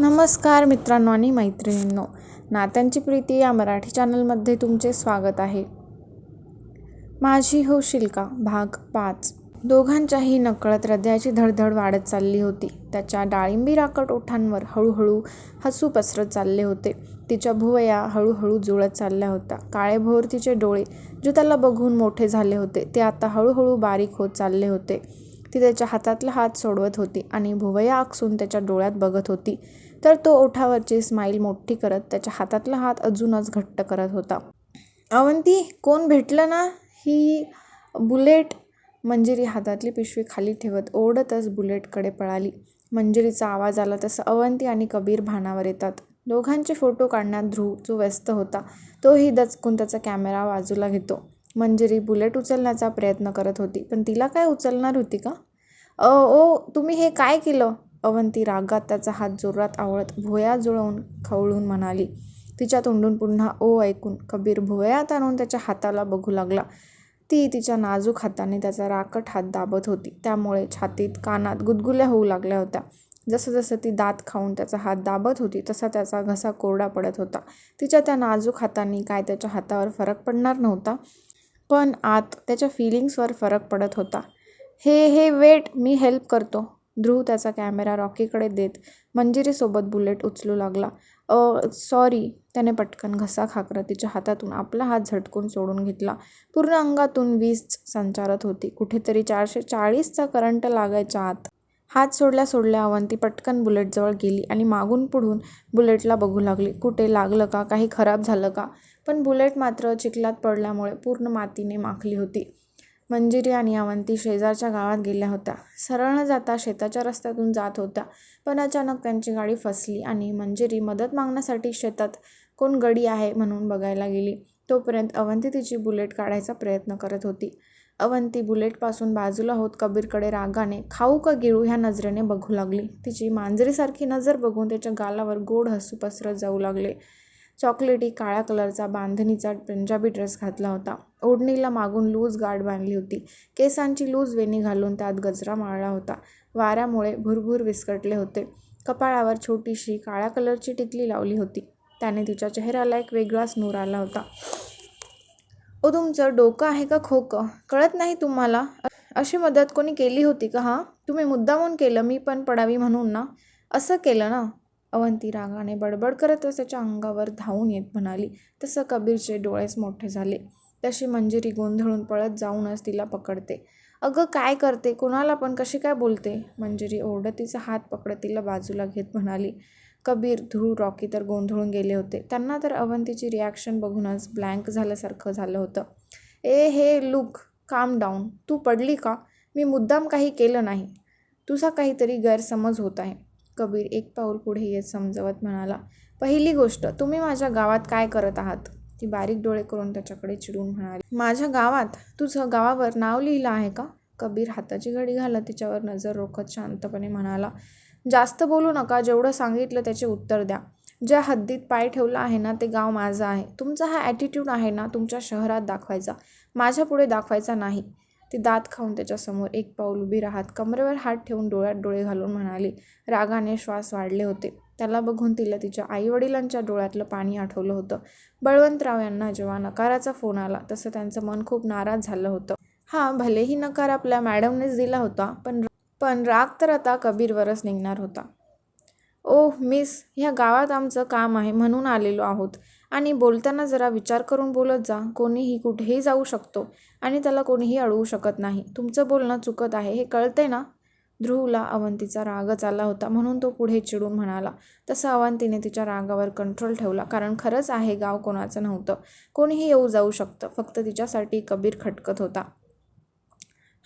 नमस्कार मित्रांनो आणि मैत्रिणींनो. नात्यांची प्रीती या मराठी चॅनलमध्ये तुमचे स्वागत आहे. माझी होशील का भाग पाच. दोघांच्याही नकळत हृदयाची धडधड वाढत चालली होती. त्याच्या डाळिंबी राकट ओठांवर हळूहळू हसू पसरत चालले होते. तिच्या भुवया हळूहळू जुळत चालल्या होत्या. काळेभोर तिचे डोळे जे त्याला बघून मोठे झाले होते. ते आता हळूहळू बारीक होत चालले होते. ती त्याच्या हातातला हात सोडवत होती आणि भुवया आकसून त्याच्या डोळ्यात बघत होती. तर तो ओठावरची स्माईल मोठी करत त्याच्या हातातला हात अजूनच घट्ट करत होता. अवंती कोण भेटलं ना? ही बुलेट मंजिरी हातातली पिशवी खाली ठेवत ओढतच बुलेटकडे पळाली. मंजिरीचा आवाज आला तसं अवंती आणि कबीर भानावर येतात. दोघांचे फोटो काढण्यात ध्रुव जो व्यस्त होता तोही दचकून त्याचा कॅमेरा बाजूला घेतो. मंजिरी बुलेट उचलण्याचा प्रयत्न करत होती पण तिला काय उचलणार होती का? ओ तुम्ही हे काय केलं? अवंती रागात त्याचा हात जोरात आवळत भोया जुळवून खवळून म्हणाली तिच्या तोंडून पुन्हा ओ ऐकून कबीर भुवयात आणून त्याच्या हाताला बघू लागला. ती तिच्या नाजूक हाताने त्याचा राकट हात दाबत होती. त्यामुळे छातीत कानात गुदगुल्या होऊ लागल्या होत्या. जसं जसं ती दात खाऊन त्याचा हात दाबत होती तसा त्याचा घसा कोरडा पडत होता. तिच्या त्या नाजूक हातांनी काय त्याच्या हातावर फरक पडणार नव्हता पण आत त्याच्या फिलिंग्सवर फरक पडत होता. हे हे वेट मी हेल्प करतो. ध्रुव त्याचा कॅमेरा रॉकीकडे देत मंजिरीसोबत बुलेट उचलू लागला. अ सॉरी त्याने पटकन घसा खाकरत तिच्या हातातून आपला हात झटकून सोडून घेतला. पूर्ण अंगातून वीज संचारत होती. कुठेतरी चारशे चाळीसचा करंट लागायच्या आत. हात सोडल्या सोडल्या अवंती पटकन बुलेटजवळ गेली आणि मागून पुढून बुलेटला बघू लागली. कुठे लागलं का? काही खराब झालं का? पण बुलेट मात्र चिखलात पडल्यामुळे पूर्ण मातीने माखली होती. मंजिरी आणि अवंती शेजारच्या गावात गेल्या होत्या. सरळ न जाता शेताच्या रस्त्यातून जात होत्या. पण अचानक त्यांची गाडी फसली आणि मंजिरी मदत मागण्यासाठी शेतात कोण गडी आहे म्हणून बघायला गेली. तोपर्यंत अवंती तिची बुलेट काढायचा प्रयत्न करत होती. अवंती बुलेटपासून बाजूला होत कबीरकडे रागाने खाऊ का गिळू ह्या नजरेने बघू लागली. तिची मांजरीसारखी नजर बघून त्याच्या गालावर गोड हसू पसरत जाऊ लागले. चॉकलेटी काळ्या कलरचा बांधणीचा पंजाबी ड्रेस घातला होता. ओढणीला मागून लूज गाठ बांधली होती. केसांची लूज वेणी घालून त्यात गजरा माळला होता. वाऱ्यामुळे भुरभुर विस्कटले होते. कपाळावर छोटीशी काळ्या कलरची टिकली लावली होती. त्याने तिच्या चेहऱ्याला एक वेगळाच नूर आला होता. ओ तुमचं डोकं आहे का खोकं? कळत नाही तुम्हाला? अशी मदत कोणी केली होती का हां? तुम्ही मुद्दामून केलं मी पण पडावी म्हणून ना? असं केलं ना? अवंती रागाने बडबड करतच त्याच्या अंगावर धावून येत म्हणाली तसं कबीरचे डोळेच मोठे झाले. तशी मंजिरी गोंधळून पळत जाऊनच तिला पकडते. अगं काय करते? कोणाला पण कशी काय बोलते? मंजिरी ओरडत तिचा हात पकडत तिला बाजूला घेत म्हणाली कबीर ध्रुव रॉकी तर गोंधळून गेले होते. त्यांना तर अवंतीची रिॲक्शन बघूनच ब्लँक झाल्यासारखं झालं होतं. ए हे लुक काम डाऊन तू पडली का? मी मुद्दाम काही केलं नाही. तुझा काहीतरी गैरसमज होत आहे. कबीर एक पाऊल पुढे येत समजवत म्हणाला पहिली गोष्ट तुम्ही माझ्या गावात काय करत आहात? ती बारीक डोळे करून त्याच्याकडे चिडून म्हणाली माझ्या गावात? तुझं गावावर नाव लिहिलं आहे का? कबीर हाताची घडी घालत तिच्यावर नजर रोखत शांतपणे म्हणाला जास्त बोलू नका जेवढं सांगितलं त्याचे उत्तर द्या. ज्या हद्दीत पाय ठेवला आहे ना ते गाव माझं आहे. तुमचा हा ॲटिट्यूड आहे ना तुमच्या शहरात दाखवायचा. माझ्या पुढे दाखवायचा नाही. ती दात खाऊन त्याच्यासमोर एक पाऊल उभी राहत कमरेवर हात ठेवून डोळ्यात डोळे घालून म्हणाली रागाने श्वास वाढले होते. त्याला बघून तिला तिच्या आईवडिलांच्या डोळ्यातलं पाणी आठवलं होतं. बळवंतराव यांना जेव्हा नकाराचा फोन आला तसं त्यांचं मन खूप नाराज झालं होतं. हा भलेही नकार आपल्या मॅडमनेच दिला होता पण पण राग तर आता कबीरवरच निघणार होता. ओह मिस ह्या गावात आमचं काम आहे म्हणून आलेलो आहोत. आणि बोलताना जरा विचार करून बोलत जा. कोणीही कुठेही जाऊ शकतो आणि त्याला कोणीही अडवू शकत नाही. तुमचं बोलणं चुकत आहे हे कळते ना? ध्रुवला अवंतीचा रागच आला होता. म्हणून तो पुढे चिडून म्हणाला. तसं अवंतीने तिच्या रागावर कंट्रोल ठेवला. कारण खरंच आहे गाव कोणाचं नव्हतं. कोणीही येऊ जाऊ शकतं. फक्त तिच्यासाठी कबीर खटकत होता.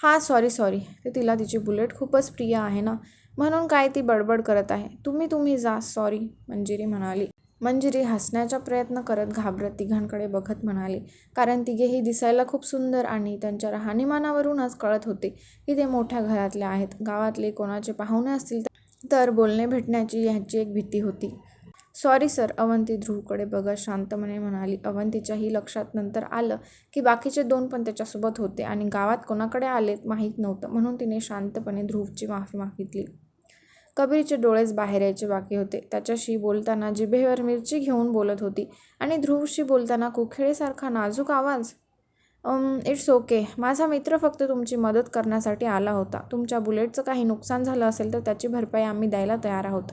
हां सॉरी सॉरी ते तिला तिची बुलेट खूपच प्रिय आहे ना? म्हणून काय ती बडबड करत आहे? तुम्ही तुम्ही जा सॉरी मंजिरी म्हणाली. मंजिरी हसण्याचा प्रयत्न करत घाबरत तिघांकडे बघत म्हणाली कारण तिघेही दिसायला खूप सुंदर आणि त्यांच्या राहणीमानावरूनच कळत होते की ते मोठ्या घरातले आहेत. गावातले कोणाचे पाहुणे असतील तर बोलणे भेटण्याची ह्याची एक भीती होती. सॉरी सर अवंती ध्रुवकडे बघत शांतपणे म्हणाली. अवंतीच्याही लक्षात नंतर आलं की बाकीचे दोन पण त्याच्यासोबत होते आणि गावात कोणाकडे आलेत माहीत नव्हतं. म्हणून तिने शांतपणे ध्रुवची माफी मागितली. कबीरचे डोळेच बाहेर यायचे बाकी होते. त्याच्याशी बोलताना जिभेवर मिरची घेऊन बोलत होती. आणि ध्रुवशी बोलताना कुखेळीसारखा नाजूक आवाज इट्स ओके माझा मित्र फक्त तुमची मदत करण्यासाठी आला होता. तुमच्या बुलेटचं काही नुकसान झालं असेल तर त्याची भरपाई आम्ही द्यायला तयार आहोत.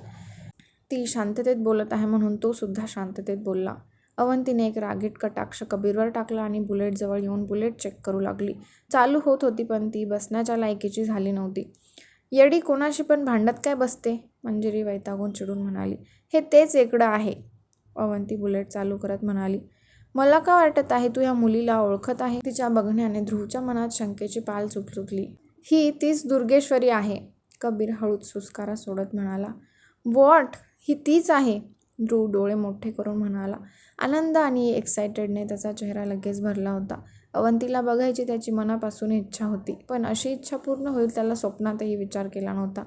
ती शांततेत बोलत आहे म्हणून तो सुद्धा शांततेत बोलला. अवंतीने एक रागीट कटाक्ष कबीरवर टाकला आणि बुलेटजवळ येऊन बुलेट चेक करू लागली. चालू होत होती पण ती बसण्याच्या लायकीची झाली नव्हती. येडी कोणाशी पण भांडत काय बसते? मंजिरी वैतागून चिडून म्हणाली. हे तेच एकडं आहे. अवंती बुलेट चालू करत म्हणाली. मला का वाटत आहे तू ह्या मुलीला ओळखत आहे? तिच्या बघण्याने ध्रुवच्या मनात शंकेची पाल चुकचुकली ही तीच दुर्गेश्वरी आहे. कबीर हळूच सुस्कारा सोडत म्हणाला. वॉट? ही तीच आहे. ध्रुव डोळे मोठे करून म्हणाला. आनंद आणि एक्सायटेडने त्याचा चेहरा लगेच भरला होता. अवंतीला बघायची त्याची मनापासून इच्छा होती पण अशी इच्छा पूर्ण होईल त्याला स्वप्नातही विचार केला नव्हता.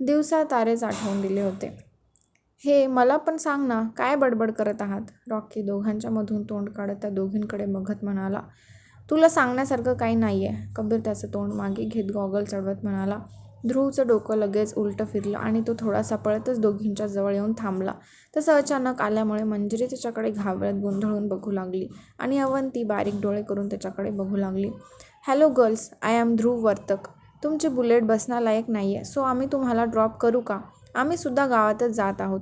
दिवसा तारेच आठवून दिले होते. हे मला पण सांग ना काय बडबड करत आहात? रॉकी दोघांच्या मधून तोंड काढत त्या दोघींकडे बघत म्हणाला. तुला सांगण्यासारखं काही नाही आहे कबीर त्याचं तोंड मागे घेत गॉगल चढवत म्हणाला. ध्रुवचं डोकं लगेच उलटं फिरलं आणि तो थोडासा पळतच दोघींच्या जवळ येऊन थांबला. तसं अचानक आल्यामुळे मंजिरी त्याच्याकडे घाबरत गोंधळून बघू लागली आणि अवंती बारीक डोळे करून त्याच्याकडे बघू लागली. Hello girls I am Dhruv Vartak. तुमची बुलेट बसण्यालायक नाही आहे सो आम्ही तुम्हाला ड्रॉप करू का? आम्ही सुद्धा गावातच जात आहोत.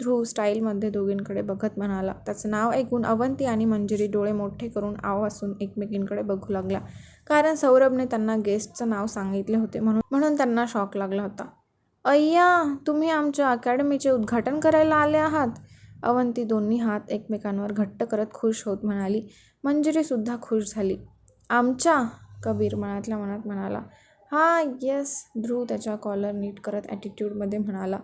ध्रुव स्टाईलमध्ये दोघींकडे बघत म्हणाला त्याचं नाव ऐकून अवंती आणि मंजिरी डोळे मोठे करून आवासून एकमेकींकडे बघू लागला. कारण सौरभने त्यांना गेस्टचं नाव सांगितले होते म्हणून म्हणून त्यांना शॉक लागला होता. अय्या तुम्ही आमच्या अकॅडमीचे उद्घाटन करायला आले आहात? अवंती दोन्ही हात एकमेकांवर घट्ट करत खुश होत म्हणाली. मंजिरीसुद्धा खुश झाली. आमच्या? कबीर मनातल्या मनात म्हणाला. हां येस ध्रुव त्याच्या कॉलर नीट करत ॲटिट्यूडमध्ये म्हणाला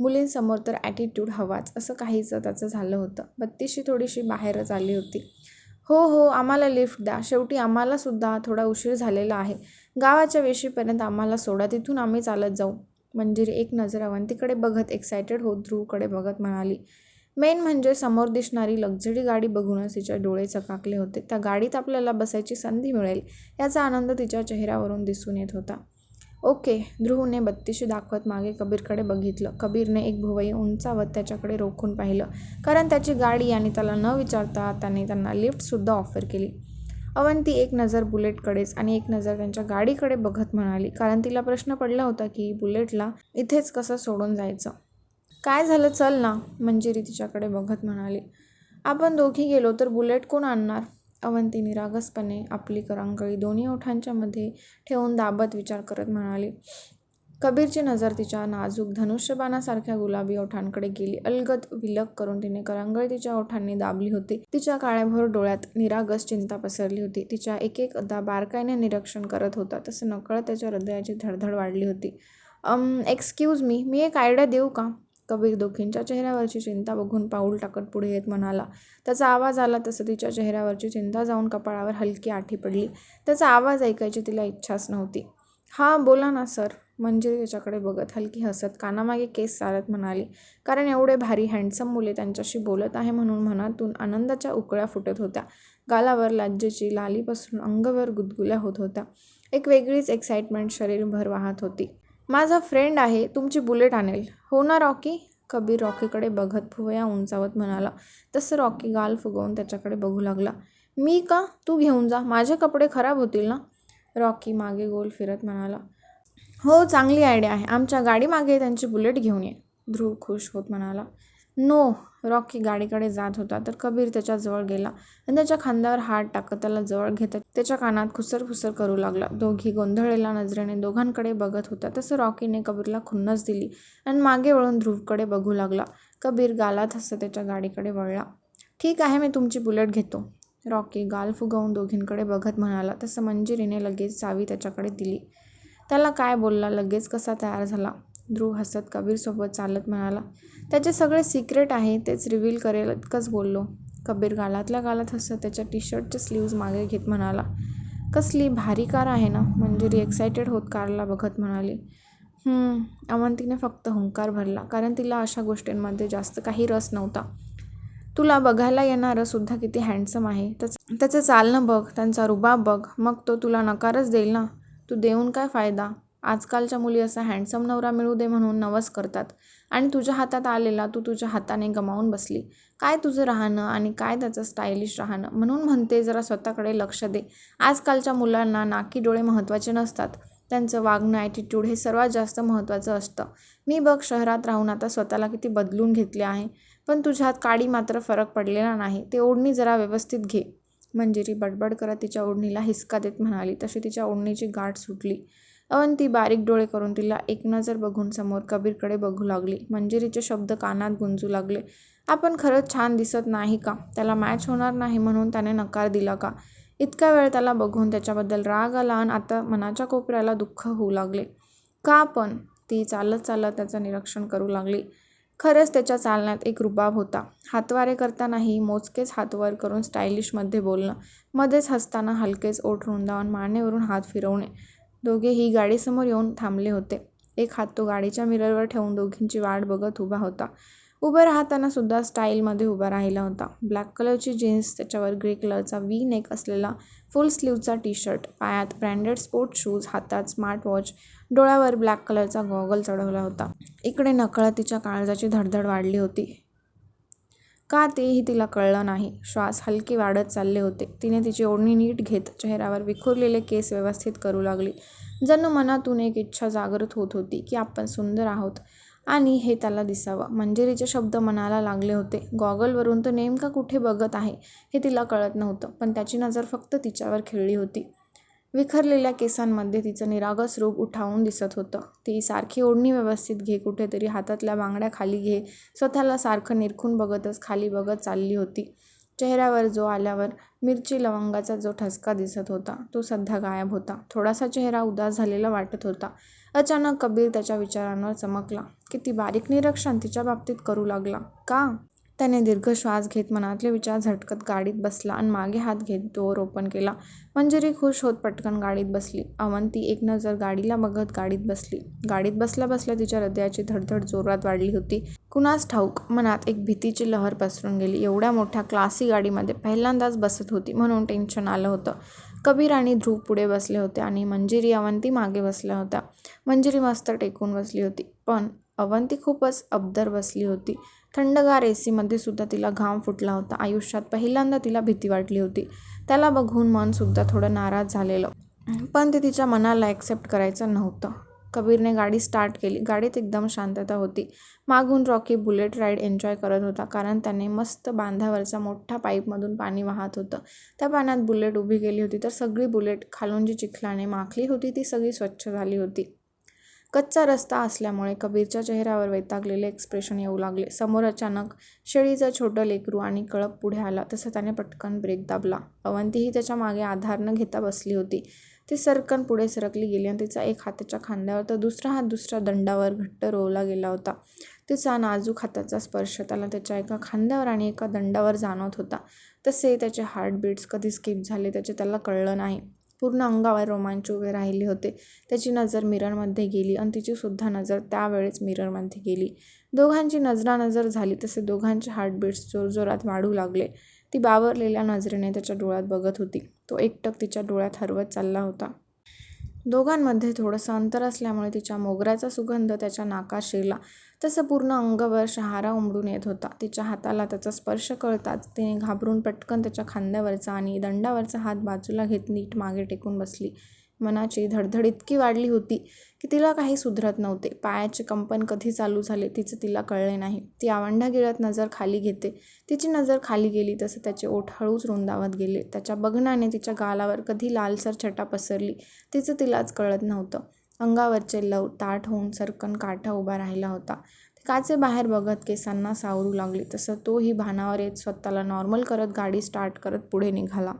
मुलींसमोर तर ॲटिट्यूड हवाच. असं काहीचं त्याचं झालं होतं. बत्तीशी थोडीशी बाहेरच आली होती. हो हो आम्हाला लिफ्ट द्या. शेवटी आम्हालासुद्धा थोडा उशीर झालेला आहे. गावाच्या वेशीपर्यंत आम्हाला सोडा. तिथून आम्ही चालत जाऊ. मंजिरी एक नजर अवंतीकडे बघत एक्सायटेड होत ध्रुवकडे बघत म्हणाली मेन म्हणजे समोर दिसणारी लक्झरी गाडी बघूनच तिच्या डोळे चकाकले होते. त्या गाडीत आपल्याला बसायची संधी मिळेल याचा आनंद तिच्या चेहऱ्यावरून दिसून येत होता. ओके ध्रुवने बत्तीशी दाखवत मागे कबीरकडे बघितलं. कबीरने एक भुवई उंचावत त्याच्याकडे रोखून पाहिलं. कारण त्याची गाडी आणि त्याला न विचारता त्याने त्यांना लिफ्टसुद्धा ऑफर केली. अवंती एक नजर बुलेटकडेच आणि एक नजर त्यांच्या गाडीकडे बघत म्हणाली. कारण तिला प्रश्न पडला होता की बुलेटला इथेच कसं सोडून जायचं? काय झालं चल ना मंजिरी तिच्याकडे बघत म्हणाली. आपण दोघी गेलो तर बुलेट कोण आणणार? अवंती निरागसपणे आपली करांगळी दोन्ही ओठांच्या मध्ये ठेवून दाबत विचार करत म्हणाली. कबीरची नजर तिच्या नाजूक धनुष्यबाणासारख्या गुलाबी ओठांकडे गेली. अलगद विलग करून तिने करांगळी तिच्या ओठांनी दाबली होती. तिच्या काळ्याभोर डोळ्यात निरागस चिंता पसरली होती. तिच्या एक एक अदा बारकाईने निरीक्षण करत होता. तसं नकळत त्याच्या हृदयाची धडधड वाढली होती. एक्सक्यूज मी मी एक आयडिया देऊ का? कबीर दोघींच्या चेहऱ्यावरची चिंता बघून पाऊल टाकत पुढे येत म्हणाला त्याचा आवाज आला तसं तिच्या चेहऱ्यावरची चिंता जाऊन कपाळावर हलकी आठी पडली. त्याचा आवाज ऐकायची तिला इच्छाच नव्हती. हां बोला ना सर मंजिरी त्याच्याकडे बघत हलकी हसत कानामागे केस चालत म्हणाली. कारण एवढे भारी हँडसम मुले त्यांच्याशी बोलत आहे म्हणून मनातून आनंदाच्या उकळ्या फुटत होत्या. गालावर लाज्जेची लालीपासून अंगभर गुदगुल्या होत होत्या. एक वेगळीच एक्साइटमेंट शरीरभर वाहत होती. माझा फ्रेंड आहे तुमची बुलेट आणेल. हो ना रॉकी? कबीर रॉकीकडे बघत भुवया उंचावत म्हणाला. तसं रॉकी गाल फुगवून त्याच्याकडे बघू लागला. मी का? तू घेऊन जा. माझे कपडे खराब होतील ना? रॉकी मागे गोल फिरत म्हणाला. हो चांगली आयडिया आहे. आमच्या गाडीमागे त्यांची बुलेट घेऊन ये. ध्रुव खुश होत म्हणाला. नो रॉकी गाडीकडे जात होता तर कबीर त्याच्याजवळ गेला आणि त्याच्या खांद्यावर हात टाकत त्याला जवळ घेत त्याच्या कानात खुसर खुसर करू लागला. दोघी गोंधळलेल्या नजरेने दोघांकडे बघत होता तसं रॉकीने कबीरला खुन्नस दिली आणि मागे वळून ध्रुवकडे बघू लागला. कबीर गालात हसत त्याच्या गाडीकडे वळला. ठीक आहे मी तुमची बुलेट घेतो रॉकी गाल फुगवून दोघींकडे बघत म्हणाला. तसं मंजिरीने लगेच चावी त्याच्याकडे दिली. त्याला काय बोलला लगेच कसा तयार झाला? ध्रुव हसत कबीरसोबत चालत म्हणाला त्याचे सगळे सिक्रेट आहे तेच रिव्हील करेल इतकंच बोललो. कबीर गालातल्या गालात हसत त्याच्या टी शर्टचे स्लीव्ज मागे घेत म्हणाला कसली भारी कार आहे ना मंजुरी एक्सायटेड होत कारला बघत म्हणाली. अवंतीने फक्त हुंकार भरला कारण तिला अशा गोष्टींमध्ये जास्त काही रस नव्हता. तुला बघायला येणारं सुद्धा किती हँडसम आहे त्याच त्याचं चालणं बघ त्यांचा रुबाब बघ मग तो तुला नकारच देईल ना? तू देऊन काय फायदा? आजकालच्या मुली असा हँडसम नवरा मिळू दे म्हणून नवस करतात. आणि तुझ्या हातात आलेला तू तुझ्या हाताने गमावून बसली. काय तुझं राहणं आणि काय त्याचं स्टायलिश राहणं म्हणून म्हणते जरा स्वतःकडे लक्ष दे. आजकालच्या मुलांना नाकी डोळे महत्त्वाचे नसतात. त्यांचं वागणं ॲटिट्यूड हे सर्वात जास्त महत्त्वाचं असतं. मी बघ शहरात राहून आता स्वतःला किती बदलून घेतले आहे. पण तुझ्यात काडी मात्र फरक पडलेला नाही. ते ओढणी जरा व्यवस्थित घे. मंजिरी बडबड करत तिच्या ओढणीला हिसका देत म्हणाली. तशी तिच्या ओढणीची गाठ सुटली. अवंती बारीक डोळे करून तिला एक नजर बघून समोर कबीरकडे बघू लागली. मंजिरीचे शब्द कानात गुंजू लागले. आपण खरंच छान दिसत नाही का? त्याला मॅच होणार नाही म्हणून त्याने नकार दिला का इतका वेळ त्याला बघून त्याच्याबद्दल राग आला आणि आता मनाच्या कोपऱ्याला दुःख होऊ लागले. का पण ती चालत चालत त्याचं निरीक्षण करू लागली. खरंच त्याच्या चालण्यात एक रुबाब होता. हातवारे करतानाही मोजकेच हातवर करून स्टायलिशमध्ये बोलणं मध्येच हसताना हलकेच ओठ रुंदावून मानेवरून हात फिरवणे दोघेही गाडीसमोर येऊन थांबले होते. एक हात तो गाडीच्या मिररवर ठेवून दोघींची वाट बघत उभा होता. उभं राहताना सुद्धा स्टाईलमध्ये उभा राहिला होता. ब्लॅक कलरची जीन्स त्याच्यावर ग्रे कलरचा व्ही नेक असलेला फुल स्लीवचा टी शर्ट पायात ब्रँडेड स्पोर्ट शूज हातात स्मार्ट वॉच डोळ्यावर ब्लॅक कलरचा गॉगल चढवला होता. इकडे नकळत तिच्या काळजाची धडधड वाढली होती. का तेही तिला कळलं नाही. श्वास हलके वाढत चालले होते. तिने तिची ओढणी नीट घेत चेहऱ्यावर विखुरलेले केस व्यवस्थित करू लागली. जणू मनातून एक इच्छा जागृत होत होती की आपण सुंदर आहोत आणि हे त्याला दिसावं. मंजिरीचे शब्द मनाला लागले होते. गॉगलवरून तो नेमका कुठे बघत आहे हे तिला कळत नव्हतं पण त्याची नजर फक्त तिच्यावर खेळली होती. विखरलेल्या केसांमध्ये तिचं निरागस रूप उठावून दिसत होतं. ती सारखी ओढणी व्यवस्थित घे कुठेतरी हातातल्या बांगड्या खाली घे. स्वतःला सारखं निरखून बघतच खाली बघत चालली होती. चेहऱ्यावर जो आल्यावर मिरची लवंगाचा जो ठसका दिसत होता तो सध्या गायब होता. थोडासा चेहरा उदास झालेला वाटत होता. अचानक कबीर त्याच्या विचारांवर चमकला. किती बारीक निरीक्षण तिच्या बाबतीत करू लागला. का? त्याने दीर्घ श्वास घेत मनातले विचार झटकत गाडीत बसला आणि मागे हात घेत डोअर ओपन केला. मंजिरी खुश होत पटकन गाडीत बसली. अवंती एक नजर गाडीला बघत गाडीत बसली. गाडीत बसल्या बसल्या तिच्या हृदयाची धडधड जोरात वाढली होती. कुणास ठाऊक मनात एक भीतीची लहर पसरून गेली. एवढ्या मोठ्या क्लासी गाडीमध्ये पहिल्यांदाच बसत होती म्हणून टेन्शन आलं होतं. कबीर आणि ध्रुव पुढे बसले होते आणि मंजिरी अवंती मागे बसल्या होत्या. मंजिरी मस्त टेकून बसली होती. पण अवंती खूपच अबदर बसली होती. थंडगार ए सीमध्ये सुद्धा तिला घाम फुटला होता. आयुष्यात पहिल्यांदा तिला भीती वाटली होती. त्याला बघून मनसुद्धा थोडं नाराज झालेलं. पण ते तिच्या मनाला ॲक्सेप्ट करायचं नव्हतं. कबीरने गाडी स्टार्ट केली. गाडीत एकदम शांतता होती. मागून रॉकी बुलेट राईड एन्जॉय करत होता कारण त्याने मस्त बांधावरचा मोठ्या पाईपमधून पाणी वाहत होतं. त्या पाण्यात बुलेट उभी केली होती तर सगळी बुलेट खालून जी चिखलाने माखली होती ती सगळी स्वच्छ झाली होती. कच्चा रस्ता असल्यामुळे कबीरच्या चेहऱ्यावर वैतागलेले एक्सप्रेशन येऊ लागले. समोर अचानक शेळीचं छोटं लेकरू आणि कळप पुढे आला. तसं त्याने पटकन ब्रेक दाबला. अवंतीही त्याच्यामागे आधार न घेता बसली होती. ती सरकन पुढे सरकली गेली आणि तिचा एक हाताच्या खांद्यावर तर दुसरा हात दुसऱ्या दंडावर घट्ट रोवला गेला होता. तिचा नाजूक हाताचा स्पर्श त्याला त्याच्या एका खांद्यावर आणि एका दंडावर जाणवत होता. तसे त्याचे हार्टबीट्स कधी स्किप झाले त्याचे त्याला कळलं नाही. पूर्ण अंगावर रोमांच उभे राहिले होते. त्याची नजर मिररमध्ये गेली आणि तिचीसुद्धा नजर त्यावेळेस मिररमध्ये गेली. दोघांची नजरानजर झाली तसे दोघांचे हार्टबीट्स जोरजोरात वाढू लागले. ती बावरलेल्या नजरेने त्याच्या डोळ्यात बघत होती. तो एकटक तिच्या डोळ्यात हरवत चालला होता. दोघांमध्ये थोडंसं अंतर असल्यामुळे तिच्या मोगऱ्याचा सुगंध त्याच्या नाकात शिरला तसं पूर्ण अंगभर शहारा उमडून येत होता. तिच्या हाताला त्याचा स्पर्श कळताच तिने घाबरून पटकन त्याच्या खांद्यावरचा आणि दंडावरचा हात बाजूला घेत नीट मागे टेकून बसली. मनाची धडधड इतकी वाढली होती की तिला काही सुधरत नव्हते. पायाचे कंपन कधी चालू झाले तिचं तिला कळले नाही. ती आवंढा गिळत नजर खाली घेते. तिची नजर खाली गेली तसं त्याचे ओठ हळूच रुंदावत गेले. त्याच्या बघण्याने तिच्या गालावर कधी लालसर छटा पसरली तिचं तिलाच कळत नव्हतं. अंगावरचे लव ताट होऊन सरकन काठा उभा राहिला होता. काचे बाहेर बघत केसांना सावरू लागले तसं तोही भानावर येत स्वतःला नॉर्मल करत गाडी स्टार्ट करत पुढे निघाला.